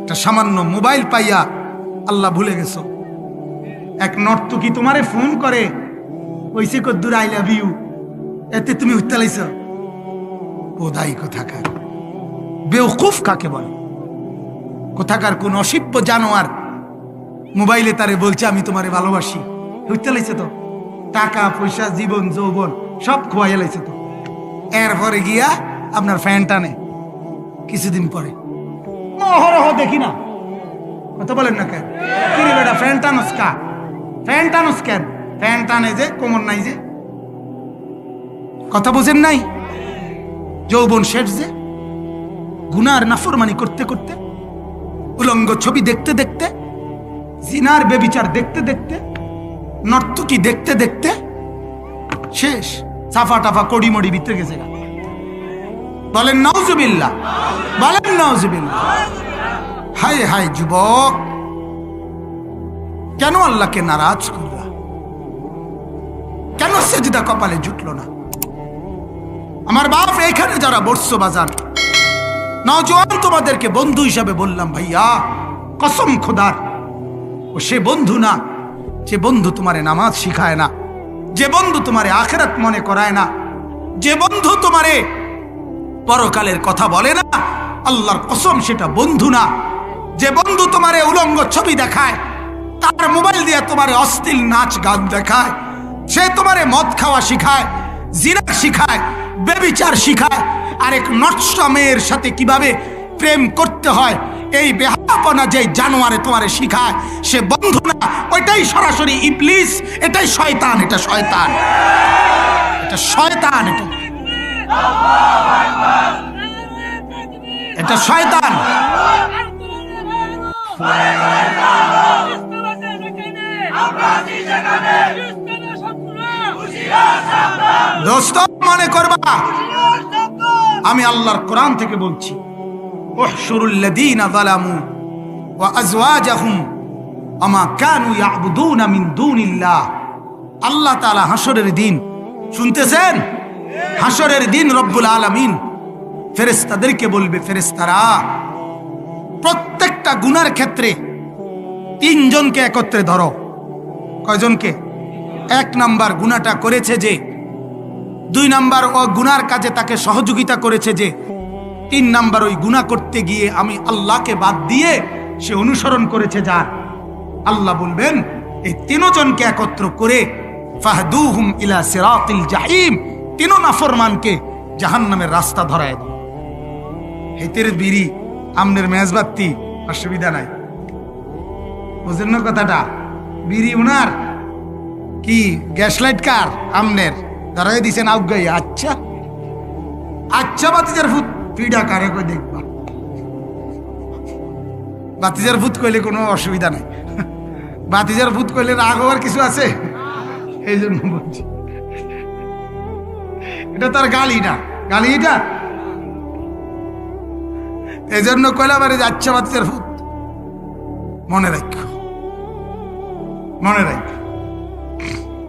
একটা সামান্য মোবাইল পাইয়া আল্লাহ ভুলে গেছো। এক নর্তকী তোমারে ফোন করে? ওইসে কদ্দুর আই লাভ ইউ এতে তুমি উত্তালাইছ কোদাই কোথাকার। বেওকুফ কাকে বলে? কোথাকার কোন অসিব্য জানোয়ার মোবাইলে তারে বলছে, আমি তোমারে ভালোবাসি। উত্তালাইছে তো? টাকা, পয়সা, জীবন, যৌবন সব খোয়াইয়া লাইছে তো? এরপরে গিয়া আপনার ফ্যান টানে। কিছুদিন পরে। অহরহ দেখি না। কথা বলেন না কেন? কি রে বেটা, ফ্যান টানস কা? ফ্যান টানস কেন? ফ্যান টানে যে, কোমর নাই যে। কথা বোঝেন নাই? যৌবন শেষ যে। গুনার নাফরমানি করতে করতে, উলঙ্গ ছবি দেখতে দেখতে, জিনার বেবিচার দেখতে দেখতে, নর্তকী দেখতে দেখতে, শেষ সাফা টাফা কড়ি মড়ি ভিতরে গেছে গা। বলেন নওজুবিল্লাহ বলেন নওজুবিল্লাহ হায় হায়, যুবক। কেন আল্লাহকে নারাজ করলা? কেন সেজদা কপালে জুটলো না? আমার বাপ এখানে যারা বর্ষ বাজার নজওয়ান তোমাদেরকে বন্ধু হিসাবে বললাম, ভাইয়া, কসম খোদার, ও সে বন্ধু না, যে বন্ধু তোমারে নামাজ শিখায় না, যে বন্ধু তোমারে আখেরাত মনে করায় না, যে বন্ধু তোমারে পরকালের কথা বলে না। আল্লাহর কসম, সেটা বন্ধু না। যে বন্ধু তোমারে উলঙ্গ ছবি দেখায়, তার মোবাইল দিয়ে তোমারে অস্থির নাচ গান দেখায়, সে তোমারে মদ খাওয়া শিখায় জিরা শিখায়, বেবিচার শিখায়, আরেক নষ্ট মেয়ের সাথে কীভাবে প্রেম করতে হয়, এই বেহাপনা যে জানোয়ারে তোমারে শিখায়, সে বন্ধু না। ওইটাই সরাসরি ইবলিস, এটাই শয়তান, এটা শয়তান। এটা শয়তান, এটা এটা শয়তান। দোস্ত মনে করবা আমি আল্লাহর কোরআন থেকে বলছি আল্লাহ হাসরের দিন শুনতেছেন? হাসরের দিন রব্বুল আলামিন ফেরেশতাদেরকে বলবে, ফেরেশতারা, প্রত্যেকটা গুনার ক্ষেত্রে তিনজনকে একত্রে ধরো। কয়জনকে? এক নাম্বার গুনাটা করেছে যে, দুই নাম্বার ও গুনার কাজে তাকে সহযোগিতা করেছে যে, তিন নাম্বার ওই গুণা করতে গিয়ে আমি আল্লাহকে বাদ দিয়ে সে অনুসরণ করেছে যার। আল্লাহ বলবেন, এই তিনজনকে একত্র করে ফাহদুহুম ইলা সিরাতিল জাহিম তিন নাফরমানকে জাহান্নামের রাস্তা ধরায় দাও হেতের বিড়ি, আমনের মেজবাত্তি অসুবিধা নাই। বুঝলেন না কথাটা? বিড়ি উনার, কি গ্যাস লাইট কার? আমনের। ধরাই দিছেন আউগাই আচ্ছা। আচ্ছা বাতিজার ভূত। পিডা কারে কই দেখবা? বাতিজার ভূত কইলে কোনো অসুবিধা নাই। বাতিজার ভূত কইলে রাগ হওয়ার কিছু আছে? এই জন্য বলছি। এটা তার গালি না। গালি এটা? এই জন্য কইলা বাড়ি যাচ্ছে বাতিজার ভূত। মনে রাখ মনে রাখো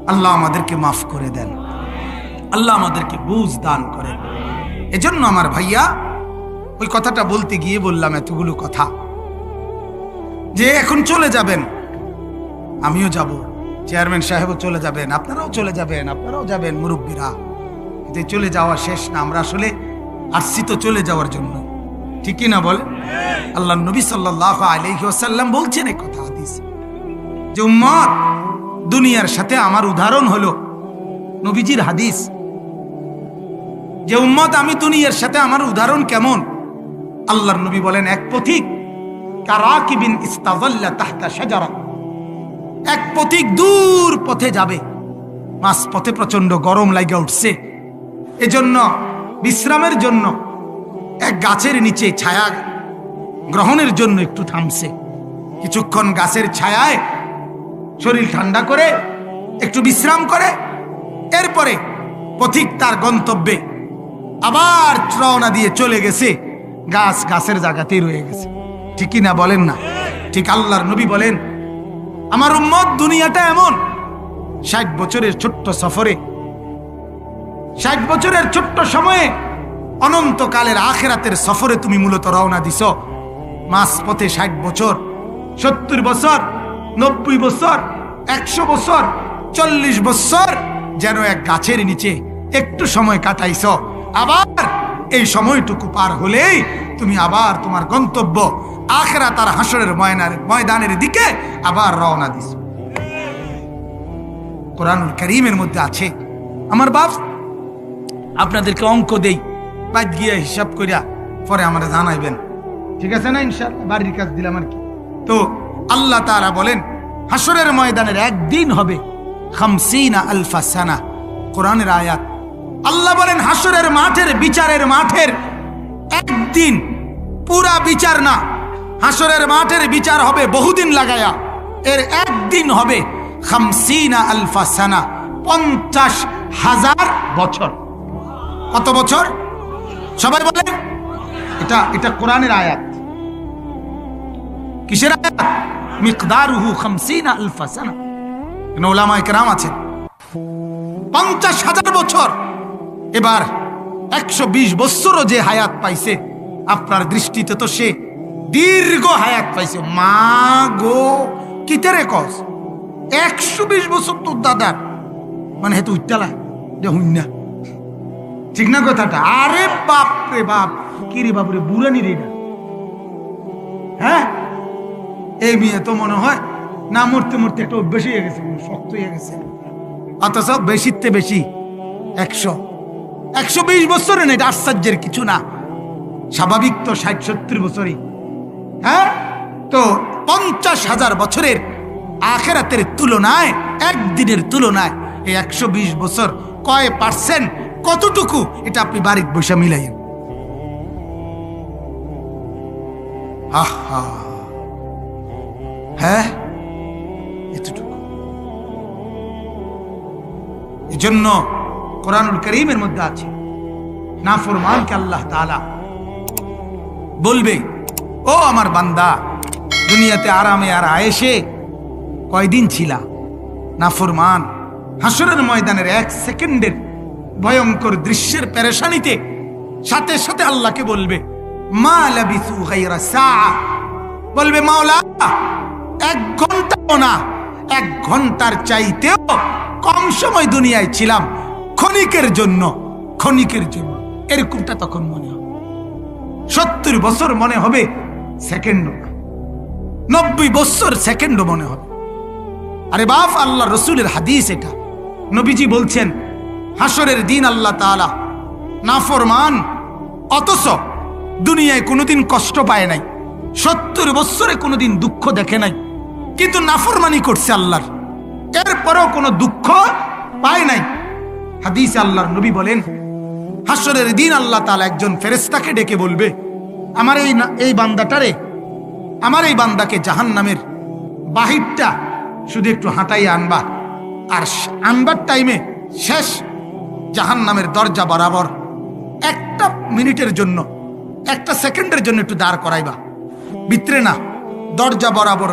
আল্লাহ আমাদেরকে মাফ করে দেন। আল্লাহ আমাদেরকে বুঝ দান করেন। এজন্য আমার ভাইয়া, ওই কথাটা বলতে গিয়ে বললাম এতগুলো কথা। যে এখন চলে যাবেন। আমিও যাব। চেয়ারম্যান সাহেবও চলে যাবেন। আপনারাও চলে যাবেন। আপনারাও যাবেন। মুরব্বীরা। যে চলে যাওয়া শেষ না। আমরা আসলে আসছি তো চলে যাওয়ার জন্য। ঠিকই না বলে? আল্লাহ নবী সাল্লাহ আলহিহাসাল্লাম বলছেন এই কথা হাদিস। যে উম্মত, দুনিয়ার সাথে আমার উদাহরণ হলো নবীজির হাদিস। যে উম্মত, আমি দুনিয়ার সাথে আমার উদাহরণ কেমন? আল্লাহর নবী বলেন, এক পথিক কারাকিবিন ইস্তাজাল্লা তাহতা এক পথিক দূর পথে যাবে। মাস পথে প্রচণ্ড গরম লাগে উঠছে। এজন্য, বিশ্রামের জন্য এক গাছের নিচে ছায়া গ্রহণের জন্য একটু থামছে। কিছুক্ষণ গাছের ছায়ায় শরীর ঠান্ডা করে, একটু বিশ্রাম করে, এরপরে পথিক তার গন্তব্যে আবার রওনা দিয়ে চলে গেছে। গাছ গাছের জায়গাতেই রয়ে গেছে। ঠিকই না বলেন না? ঠিক আল্লাহর নবী বলেন, আমার উম্মত দুনিয়াটা এমন। ষাট বছরের ছোট্ট সফরে ষাট বছরের ছোট্ট সময়ে অনন্তকালের আখেরাতের সফরে তুমি মূলত রওনা দিছ। মাস পথে ষাট বছর, সত্তর বছর, নব্বই বছর, একশো বছর, চল্লিশ বছর যেন এক গাছের নিচে একটু সময় কাটাইছ। আবার এই সময়টুকু পার হলেই তুমি আবার তোমার গন্তব্য আখেরা তার হাসরের ময়নার ময়দানের দিকে আবার রওনা দিস কোরআনুল করিমের মধ্যে আছে, আমার বাপ আপনাদেরকে অঙ্ক দেই। বাদ গিয়ে হিসাব করিয়া পরে আমরা জানাইবেন। ঠিক আছে না ইনশাল্লাহ বাড়ির কাজ দিলাম আর কি। তো আল্লাহ তারা বলেন হাসরের ময়দানের একদিন হবে খামসিনা আলফা সানা কোরআনের আয়াত। আল্লাহ বলেন হাসরের মাঠের বিচারের মাঠের একদিন পুরা বিচার না। হাসরের মাঠের বিচার হবে বহুদিন লাগায়া। এর একদিন হবে খামসিনা আলফা সানা পঞ্চাশ হাজার বছর। কত বছর? সবাই বলেন এটা এটা কোরআনের আয়াত। কিসের আয়াত? মিকদারুহু খামসিনা আলফা সানা। এখানে ওলামা একরাম আছেন। পঞ্চাশ হাজার বছর। এবার একশো বিশ বছরও যে হায়াত পাইছে, আপনার দৃষ্টিতে তো সে দীর্ঘ হায়াত পাইছে। মা গো কিতেরে কস? একশো বিশ বছর তোর দাদার মানে হেতু উত্তালা যে হুই না ঠিক না কথাটা? আরে বাপ রে বাপ, কি রে বাপ রে বুড়ানি রে এটা। হ্যাঁ? এই মেয়ে তো মনে হয় না মরতে মরতে একটা অভ্যাস হয়ে গেছে শক্ত হয়ে গেছে। অথচ বেশিতে বেশি একশো। একশো বিশ বছরে না, এটা আশ্চর্যের কিছু না। স্বাভাবিক তো ষাট সত্তর বছরই। হ্যাঁ? তো পঞ্চাশ হাজার বছরের আখেরাতের তুলনায়, একদিনের তুলনায় এই একশো বিশ বছর কয় পার্সেন্ট কতটুকু? এটা আপনি বাড়ির বসে মিলাইন আহা। হ্যাঁ? এতটুকু। এই জন্য কোরআনুল করিমের মধ্যে আছে নাফরমানকে আল্লাহ তাআলা বলবে, ও আমার বান্দা, দুনিয়াতে আরামে আর আয়েসে কয়দিন ছিলা? নাফরমান হাসরের ময়দানের এক সেকেন্ডের ভয়ঙ্কর দৃশ্যের পেরেশানিতে সাথে সাথে আল্লাহকে বলবে, মা লাবিসু বলবে, মাওলা, এক ঘন্টাও না, এক ঘণ্টার চাইতেও কম সময় দুনিয়ায় ছিলাম ক্ষণিকের জন্য ক্ষণিকের জন্য। এরকমটা তখন মনে হবে। সত্তর বছর মনে হবে সেকেন্ড নব্বই বছর সেকেন্ড মনে হবে। আরে বাপ, আল্লাহ রসুলের হাদিস এটা। নবীজি বলছেন হাসরের দিন আল্লাহ তাআলা নাফরমান। অথচ দুনিয়ায় কোনোদিন কষ্ট পায় নাই, সত্তর বৎসরে কোনোদিন দুঃখ দেখে নাই, কিন্তু নাফরমানি করছে আল্লাহর। এরপরেও কোনো দুঃখ পায় নাই। হাদিস আল্লাহর নবী বলেন হাসরের দিন আল্লাহ তাআলা একজন ফেরেস্তাকে ডেকে বলবে, আমার এই এই বান্দাটারে আমার এই বান্দাকে জাহান নামের বাহিরটা শুধু একটু হাঁটাই আনবা। আর আনবার টাইমে শেষ জাহান নামের দরজা বরাবর একটা মিনিটের জন্য, একটা সেকেন্ডের জন্য একটু দাঁড় করাইবা। ভিতরে না, দরজা বরাবর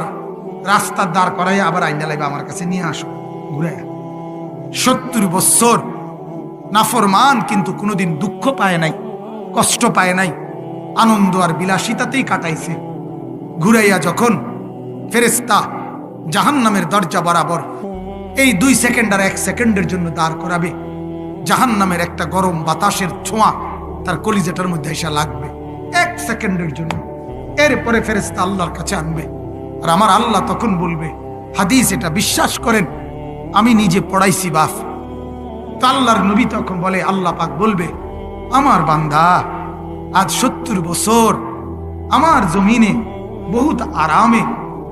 রাস্তার দাঁড় করাই আবার আইনা লাইবা আমার কাছে নিয়ে আসো, ঘুরে। সত্তর বছর নাফরমান কিন্তু কোনোদিন দুঃখ পায় নাই, কষ্ট পায় নাই, আনন্দ আর বিলাসিতাতেই কাটাইছে। ঘুরাইয়া যখন ফেরেস্তা জাহান নামের দরজা বরাবর এই দুই সেকেন্ড আর এক সেকেন্ডের জন্য দাঁড় করাবে জাহান নামের একটা গরম বাতাসের ছোঁয়া তার কলিজাটার মধ্যে এসে লাগবে। এক সেকেন্ডের জন্য। এরপরে ফেরেস্তা আল্লাহর কাছে আনবে। আর আমার আল্লাহ তখন বলবে, হাদিস এটা বিশ্বাস করেন, আমি নিজে পড়াইছি বাফ। তো আল্লাহর নবী তখন বলে, আল্লাহ পাক বলবে, আমার বান্দা, আজ সত্তর বছর আমার জমিনে বহুত আরামে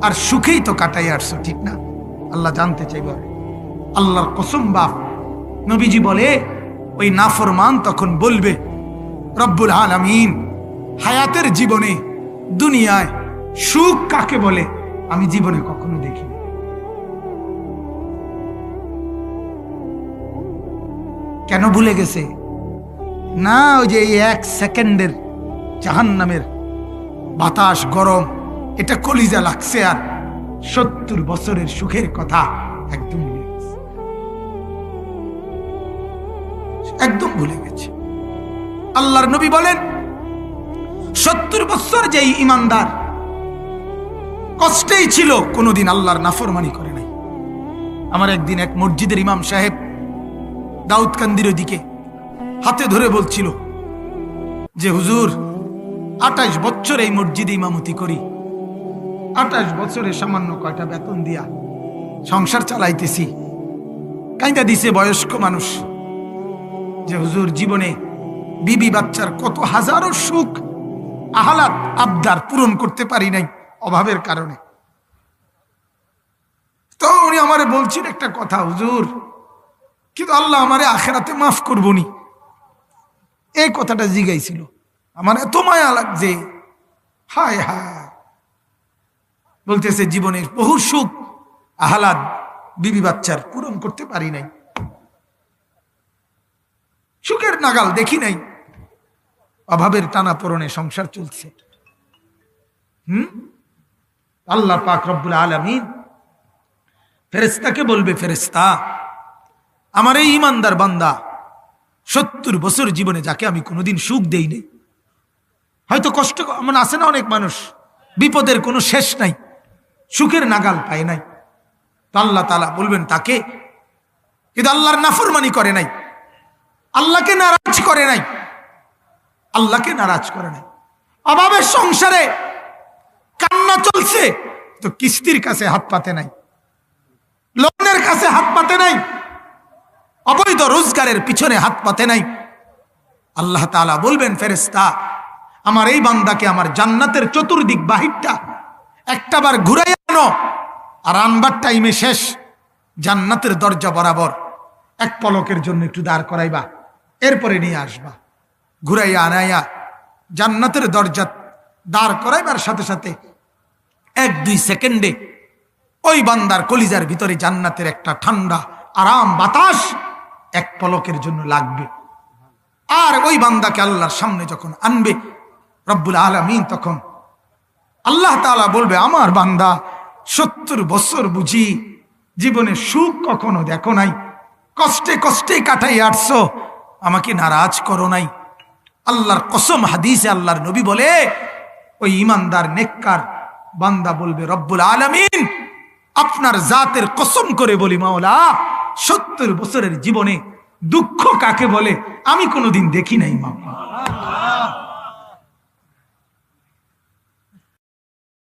আর সুখেই তো কাটাই আসছো, ঠিক না? আল্লাহ জানতে চাইবে। আল্লাহর কসম বাপ নবীজি বলে, ওই নাফরমান তখন বলবে, রব্বুল আলামিন, হায়াতের জীবনে, দুনিয়ায় সুখ কাকে বলে? আমি জীবনে কখনো দেখিনি। কেন ভুলে গেছে? না, ওই যে এই এক সেকেন্ডের জাহান নামের বাতাস, গরম, এটা কলিজা লাগছে আর সত্তর বছরের সুখের কথা একদম একদম ভুলে গেছে। আল্লাহর নবী বলেন, সত্তর বছর যেই ইমানদার, কষ্টেই ছিল, কোনোদিন আল্লাহর নাফরমানি করে নাই। আমার একদিন এক মসজিদের ইমাম সাহেব দাউদকান্দির দিকে হাতে ধরে বলছিল যে, হুজুর, আঠাশ বছর এই মসজিদে ইমামতি করি। আঠাশ বছরে সামান্য কয়টা বেতন দিয়া সংসার চালাইতেছি। কাইদা দিছে বয়স্ক মানুষ। যে হুজুর জীবনে বিবি বাচ্চার কত হাজারো সুখ, আহালাত, আবদার পূরণ করতে পারি নাই অভাবের কারণে। তো উনি আমারে বলছেন একটা কথা, হুজুর, কিন্তু আল্লাহ আমারে আখেরাতে মাফ করবনি। এই কথাটা জিগাইছিল। আমার এত মায়া লাগছে। হায় হায়। বলতেছে, জীবনের বহু সুখ আহ্লাদ বিবি বাচ্চার পূরণ করতে পারি নাই সুখের নাগাল দেখি নাই। অভাবের টানা পরনে সংসার চলছে। হুম? আল্লাহ পাক রব্বুল আলমিন ফেরেস্তাকে বলবে ফেরেস্তা আমার এই ইমানদার বান্দা সত্তর বছর জীবনে যাকে আমি কোনোদিন সুখ দেই নেই হয়তো কষ্ট এমন আছে না অনেক মানুষ, বিপদের কোনো শেষ নাই, সুখের নাগাল পায় নাই। আল্লাহ তালা বলবেন তাকে, কিন্তু আল্লাহর নাফরমানি করে নাই। আল্লাহকে নারাজ করে নাই। আল্লাহকে নারাজ করে নাই। অভাবের সংসারে কান্না চলছে, তো কিস্তির কাছে হাত পাতে নাই। লোনের কাছে হাত পাতে নাই। অবৈধ রোজগারের পিছনে হাত পাতে নাই। আল্লাহ তালা বলবেন ফেরেস্তা আমার এই বান্দাকে আমার জান্নাতের চতুর্দিক বাহিরটা একটাবার ঘুরাই আনো, আর আনবার টাইমে শেষ। জান্নাতের দরজা বরাবর এক পলকের জন্য একটু দাঁড় করাইবা। এরপরে নিয়ে আসবা। ঘুরাইয়া আনাইয়া জান্নাতের দরজা দাঁড় করাইবার সাথে সাথে এক দুই সেকেন্ডে ওই বান্দার কলিজার ভিতরে জান্নাতের একটা ঠান্ডা, আরাম বাতাস এক পলকের জন্য লাগবে। আর ওই বান্দাকে আল্লাহর সামনে যখন আনবে, রব্বুল আলমিন তখন আল্লাহ তালা বলবে, আমার বান্দা, সত্তর বছর বুঝি জীবনে সুখ কখনো দেখো নাই। কষ্টে কষ্টে কাটাই আসছো। আমাকে নারাজ করো নাই। আল্লাহর কসম হাদিসে আল্লাহর নবী বলে, ওই ইমানদার, নেককার বান্দা বলবে, রব্বুল আলমিন, আপনার জাতের কসম করে বলি মাওলা, সত্তর বছরের জীবনে দুঃখ কাকে বলে আমি কোনোদিন দেখি নাই মাওলা।